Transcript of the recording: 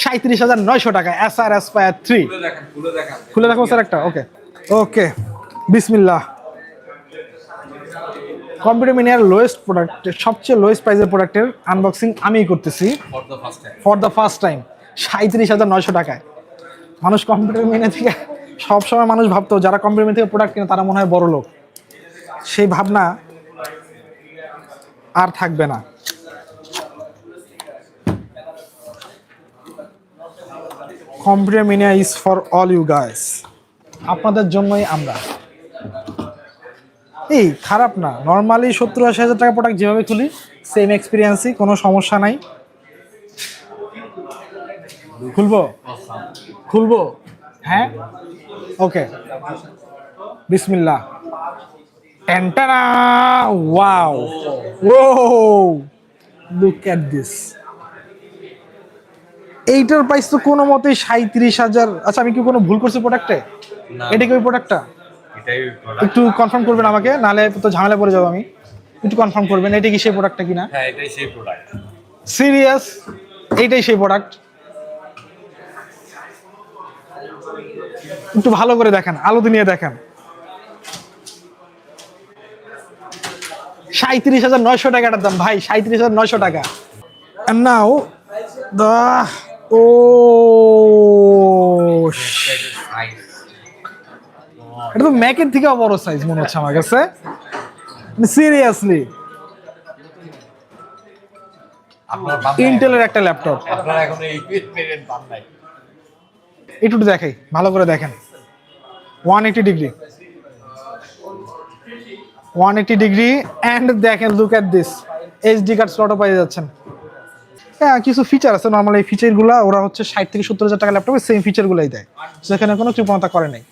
সাঁত্রিশ হাজার নয়শো টাকা এস আর অ্যাসপায়ার থ্রি খুলে দেখো স্যার একটা ওকে ওকে বিসমিল্লাহ। কম্পিউটার মিনিয়ার লোয়েস্ট প্রোডাক্টের সবচেয়ে লোয়েস্ট প্রাইসের প্রোডাক্টের আনবক্সিং আমিই করতেছি। For the first time for the first time সাঁত্রিশ হাজার নয়শো টাকায় মানুষ কম্পিউটার মিনে থেকে সবসময় মানুষ ভাবতো যারা কম্পিউটার মিনে থেকে প্রোডাক্ট কিনে তারা মনে হয় বড় লোক সেই ভাবনা আর থাকবে না। Computer মিনিয়া is for all you guys আপনাদের জন্যই আমরা। এই, খারাপ না। নর্মালি সত্তর আশি হাজার টাকা প্রোডাক্ট যেভাবে খুলি সেম এক্সপিরিয়েন্সই কোনো সমস্যা নাই। খুলবো? খুলবো? হ্যাঁ? ওকে বিসমিল্লা টেন্টানা wow. Oh look at this এইটার প্রাইস তো কোনো মতেই সাঁত্রিশ হাজার। আচ্ছা আমি কি কোনো ভুল করছি প্রোডাক্টে এটা কি ওই প্রোডাক্টটা একটু কনফার্ম করবেন আমাকে নাহলে তো ঝামেলা পড়ে যাব আমি। একটু কনফার্ম করবেন এটা কি সেই প্রোডাক্টটা কিনা? হ্যাঁ এটাই সেই প্রোডাক্ট সিরিয়াস এইটাই সেই প্রোডাক্ট একটু ভালো করে দেখেন আলো নিয়ে দেখেন। সাঁত্রিশ হাজার নয়শো টাকাটার দাম ভাই সাঁত্রিশ হাজার নয়শো টাকা। নাও দা ও এটা তো ম্যাকের থেকেও বড় সাইজ মনে হচ্ছে আমার কাছে। সিরিয়াসলি ইন্টেলের একটা ল্যাপটপ আপনার এখন এই পান নাই। একটু দেখাই ভালো করে দেখেন। One eighty degree one eighty degree and দেখেন look at this HD card স্লটও পেয়ে যাচ্ছেন। হ্যাঁ কিছু ফিচার আছে। নর্মাল এই ফিচারগুলো ওরা হচ্ছে ষাট থেকে সত্তর হাজার টাকা ল্যাপটপে সেম ফিচারগুলোই দেয়। সেখানে কোনো কৃপণতা করে নাই।